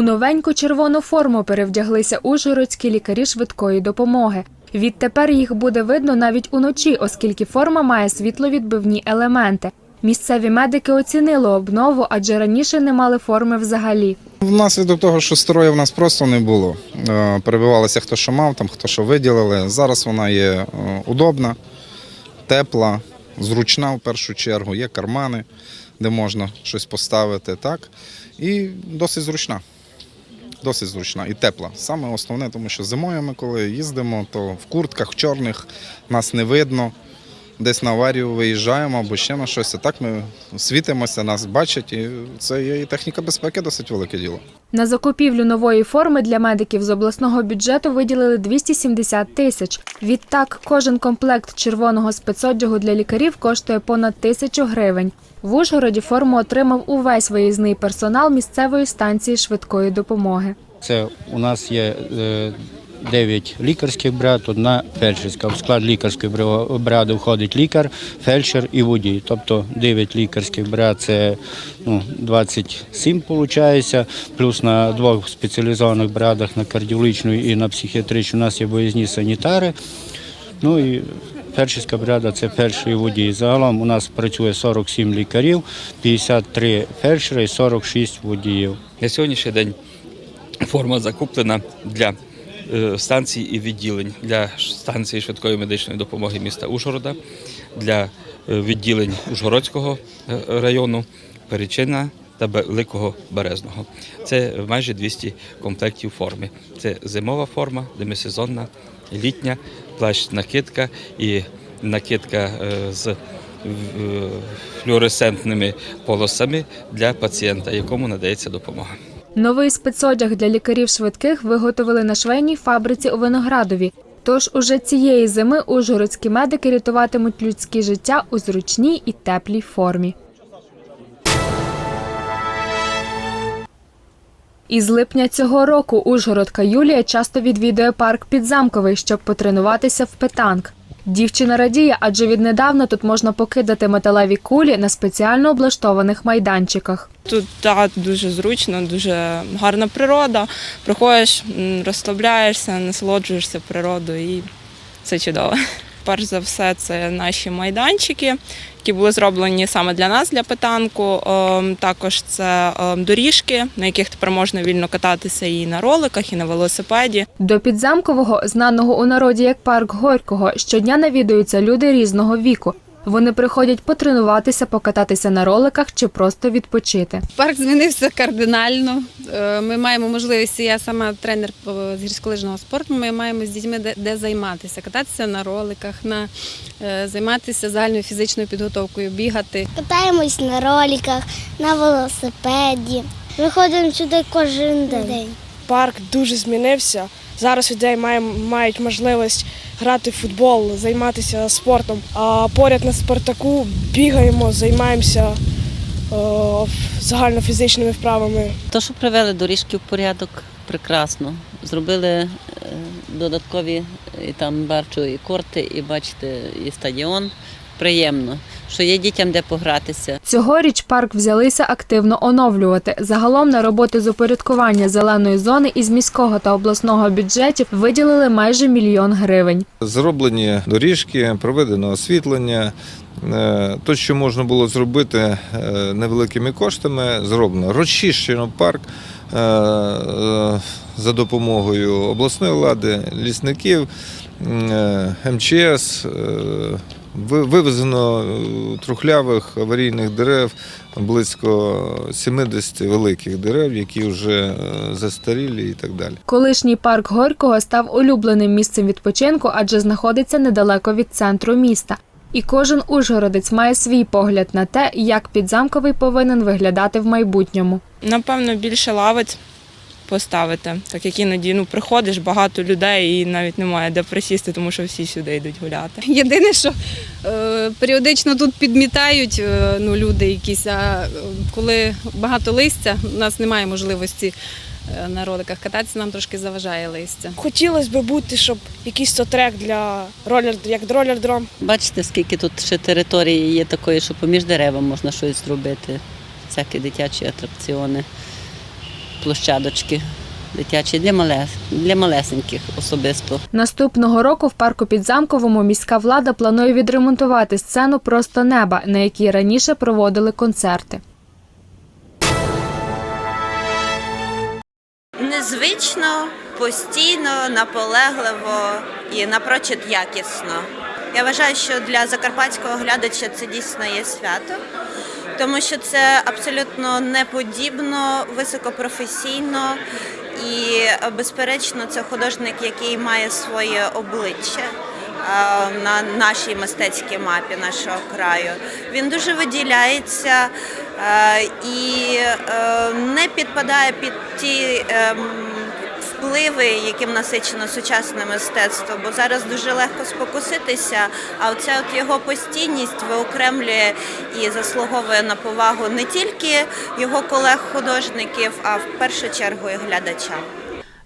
У новеньку червону форму перевдяглися ужгородські лікарі швидкої допомоги. Відтепер їх буде видно навіть уночі, оскільки форма має світловідбивні елементи. Місцеві медики оцінили обнову, адже раніше не мали форми взагалі. Внаслідок того, що строю в нас просто не було. Е, Перебивалися хто що мав, там хто що виділили. Зараз вона є е, удобна, тепла, зручна в першу чергу. Є кармани, де можна щось поставити. так. І досить зручна. Досить зручна і тепла. Саме основне, тому що зимою ми, коли їздимо, то в куртках чорних нас не видно. Десь на аварію виїжджаємо або ще на щось. А так ми світимося, нас бачать, і це є і техніка безпеки досить велике діло. На закупівлю нової форми для медиків з обласного бюджету виділили 270 тисяч. Відтак, кожен комплект червоного спецодягу для лікарів коштує понад тисячу гривень. В Ужгороді форму отримав увесь виїзний персонал місцевої станції швидкої допомоги. Це у нас є е, 9 лікарських бригад, одна фельдшерська. В склад лікарської брига- бригади входить лікар, фельдшер і водій. Тобто 9 лікарських бригад це ну, 27 виходить, плюс на двох спеціалізованих бригадах на кардіологічну і на психіатричну у нас є виїзні санітари. Ну і фельдшерська бригада це фельдшер і водій. Загалом у нас працює 47 лікарів, 53 фельдшери і 46 водіїв. На сьогоднішній день форма закуплена для станцій і відділень для станції швидкої медичної допомоги міста Ужгорода, для е, відділень Ужгородського е, району, Перечина та Великого Березного. Це майже 200 комплектів форми. Це зимова форма, демисезонна, літня, плащ-накидка і накидка е, з е, флуоресцентними полосами для пацієнта, якому надається допомога. Новий спецодяг для лікарів швидких виготовили на швейній фабриці у Виноградові. Тож уже цієї зими ужгородські медики рятуватимуть людські життя у зручній і теплій формі. Із липня цього року Ужгородка Юлія часто відвідує парк Підзамковий, щоб потренуватися в петанк. Дівчина радіє, адже віднедавна тут можна покидати металеві кулі на спеціально облаштованих майданчиках. Тут так, дуже зручно, дуже гарна природа. Приходиш, розслабляєшся, насолоджуєшся природою і це чудово. Перш за все, це наші майданчики, які були зроблені саме для нас, для питанку. Ем, Також це ем, доріжки, на яких тепер можна вільно кататися і на роликах, і на велосипеді. До Підзамкового, знаного у народі як парк Горького, щодня навідуються люди різного віку. Вони приходять потренуватися, покататися на роликах чи просто відпочити. Парк змінився кардинально. Е, Ми маємо можливість, я сама тренер по- з гірськолижного спорту. Ми маємо з дітьми де, де займатися, кататися на роликах, на е, займатися загальною фізичною підготовкою, бігати. Катаємось на роликах, на велосипеді. Виходимо сюди кожен день. парк дуже змінився. Зараз людей мають можливість грати в футбол, займатися спортом. А поряд на Спартаку бігаємо, займаємося е, загальнофізичними вправами. То, що привели доріжки в порядок, прекрасно. Зробили е, додаткові і там бачу і корти, і бачите, і стадіон. Приємно, що є дітям де погратися. Цьогоріч парк взялися активно оновлювати. Загалом на роботи з упорядкування зеленої зони із міського та обласного бюджетів виділили майже мільйон гривень. Зроблені доріжки, проведено освітлення. Е, То, що можна було зробити е, невеликими коштами, зроблено. Розчищено парк е, за допомогою обласної влади, лісників, МЧС. е, Вивезено е, трухлявих аварійних дерев близько 70 великих дерев, які вже е, застарілі і так далі. Колишній парк Горького став улюбленим місцем відпочинку, адже знаходиться недалеко від центру міста. І кожен ужгородець має свій погляд на те, як підзамковий повинен виглядати в майбутньому. Напевно, більше лавець поставити, так як іноді ну, приходиш, багато людей і навіть немає де присісти, тому що всі сюди йдуть гуляти. Єдине, що е, періодично тут підмітають е, ну, люди якісь, а коли багато листя, у нас немає можливості е, на роликах кататися, нам трошки заважає листя. Хотілося б бути, щоб якийсь то трек для ролер, як ролердром. Бачите, скільки тут ще території є такої, що поміж деревами можна щось зробити, всякі дитячі атракціони. Площадочки дитячі для, мале, для малесеньких особисто. Наступного року в парку Підзамковому міська влада планує відремонтувати сцену просто неба, на якій раніше проводили концерти. Незвично, постійно, наполегливо і напрочуд якісно. Я вважаю, що для закарпатського глядача це дійсно є свято, тому що це абсолютно неподібно, високопрофесійно і, безперечно, це художник, який має своє обличчя. На нашій мистецькій мапі нашого краю він дуже виділяється і е, не підпадає під ті ем, впливи, яким насичено сучасне мистецтво, бо зараз дуже легко спокуситися. А оця от його постійність виокремлює і заслуговує на повагу не тільки його колег-художників, а в першу чергу і глядача.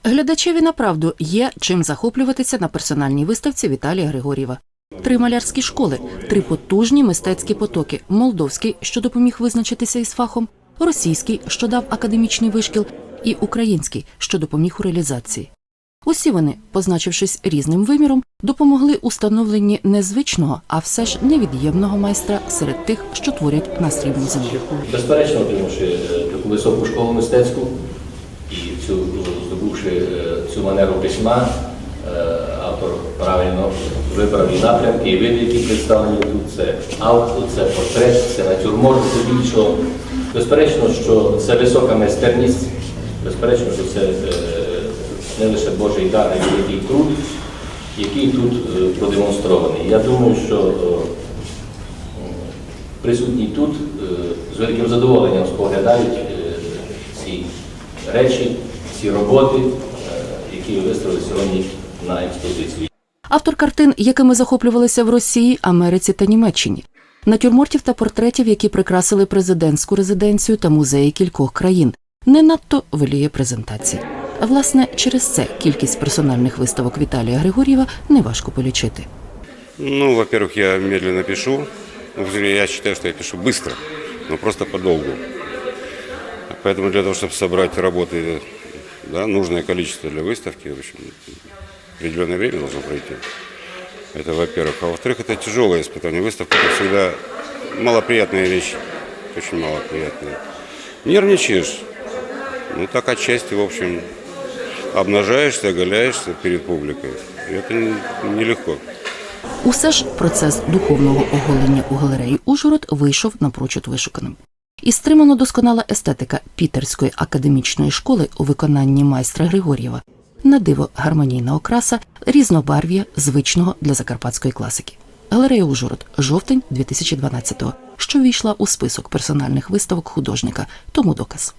Глядачеві направду є чим захоплюватися на персональній виставці Віталія Григорєва. Три малярські школи, три потужні мистецькі потоки: молдовський, що допоміг визначитися із фахом, російський, що дав академічний вишкіл, і український, що допоміг у реалізації. Усі вони, позначившись різним виміром, допомогли у становленні незвичного, а все ж невід'ємного майстра серед тих, що творять на срібній землі. Безперечно, отримавши е, таку високу школу мистецьку і цю здобувши е, цю манеру письма, е, автор правильно вибрав і напрямки, і види, які представлені тут. Це авто, це портрет, це натюрморт здебільшого. Безперечно, що це висока майстерність, безперечно, що це е, не лише Божий дар, а й великий труд, який тут е, продемонстрований. Я думаю, що е, присутні тут з великим задоволенням споглядають ці речі, ці роботи, які виставили сьогодні на експозицію. Автор картин, якими захоплювалися в Росії, Америці та Німеччині, натюрмортів та портретів, які прикрасили президентську резиденцію та музеї кількох країн, не надто воліє презентації. А власне, через це кількість персональних виставок Віталія Григорєва неважко полічити. Ну, во-первых, я медленно пишу. Ну, Я считаю, что я пишу быстро, но просто подолгу. Поэтому для того, чтобы собрать работы, да, нужное количество для выставки, в общем, определенное время должно пройти. Это во-первых. А во-вторых, это тяжелое испытание. Выставка это всегда малоприятная вещь. Очень малоприятная. Нервничаешь. Ну, так отчасти, в общем, обнажаешься, оголяешься перед публикой. И это не- нелегко. Усе ж процес духовного оголення у галереї Ужгород вийшов напрочуд вишуканим. І стримано досконала естетика Пітерської академічної школи у виконанні майстра Григор'єва. На диво гармонійна окраса, різнобарв'я звичного для закарпатської класики. Галерея Ужгород, жовтень 2012-го, що війшла у список персональних виставок художника, тому доказ.